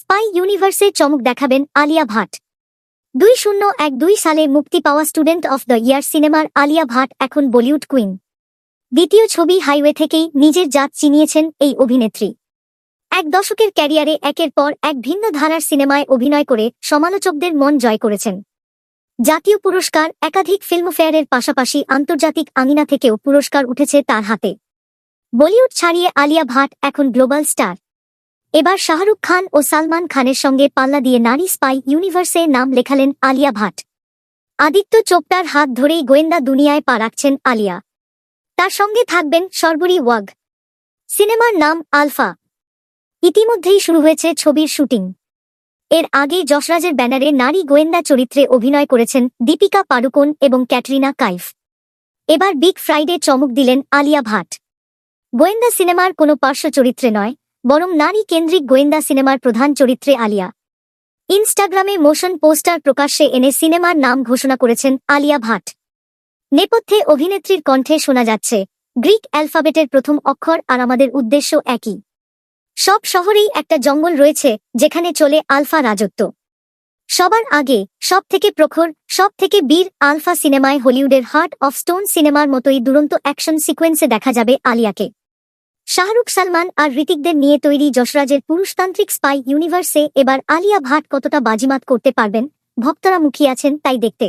Spy ইউনিভার্সে চমক দেখাবেন আলিয়া ভাট। দুই শূন্য এক দুই সালে মুক্তি পাওয়া স্টুডেন্ট অফ দ্য ইয়ার সিনেমার আলিয়া ভাট এখন বলিউড কুইন। দ্বিতীয় ছবি হাইওয়ে থেকেই নিজের জাত চিনিয়েছেন এই অভিনেত্রী। এক দশকের ক্যারিয়ারে একের পর এক ভিন্ন ধারার সিনেমায় অভিনয় করে সমালোচকদের মন জয় করেছেন। জাতীয় পুরস্কার একাধিক ফিল্মফেয়ারের পাশাপাশি আন্তর্জাতিক আঙিনা থেকেও পুরস্কার উঠেছে তার হাতে। বলিউড ছাড়িয়ে আলিয়া ভাট এখন গ্লোবাল স্টার। এবার শাহরুখ খান ও সালমান খানের সঙ্গে পাল্লা দিয়ে নারী স্পাই ইউনিভার্সে নাম লেখালেন আলিয়া ভাট। আদিত্য চোপটার হাত ধরেই গোয়েন্দা দুনিয়ায় পা রাখছেন আলিয়া। তার সঙ্গে থাকবেন সর্বরী ওয়াগ। সিনেমার নাম আলফা। ইতিমধ্যেই শুরু হয়েছে ছবির শুটিং। এর আগে যশরাজের ব্যানারে নারী গোয়েন্দা চরিত্রে অভিনয় করেছেন দীপিকা পাড়ুকোন এবং ক্যাটরিনা কাইফ। এবার বিগ ফ্রাইডে চমক দিলেন আলিয়া ভাট। গোয়েন্দা সিনেমার কোনো পার্শ্ব চরিত্রে নয় বরং নারী কেন্দ্রিক গোয়েন্দা সিনেমার প্রধান চরিত্রে আলিয়া। ইনস্টাগ্রামে মোশন পোস্টার প্রকাশ্যে এনে সিনেমার নাম ঘোষণা করেছেন আলিয়া ভাট। নেপথ্যে অভিনেত্রীর কণ্ঠে শোনা যাচ্ছে, গ্রিক অ্যালফাবেটের প্রথম অক্ষর আর আমাদের উদ্দেশ্য একই। সব শহরেই একটা জঙ্গল রয়েছে, যেখানে চলে আলফা রাজত্ব। সবার আগে সব থেকে প্রখর সব থেকে বীর আলফা সিনেমায় হলিউডের হার্ট অফ স্টোন সিনেমার মতোই দুরন্ত অ্যাকশন সিকোয়েন্সে দেখা যাবে আলিয়াকে। শাহরুখ সালমান আর ঋতিকদের নিয়ে তৈরি যশরাজের পুরুষতান্ত্রিক স্পাই ইউনিভার্সে এবার আলিয়া ভাট কতটা বাজিমাত করতে পারবেন, ভক্তরা মুখিয়ে আছেন তাই দেখতে।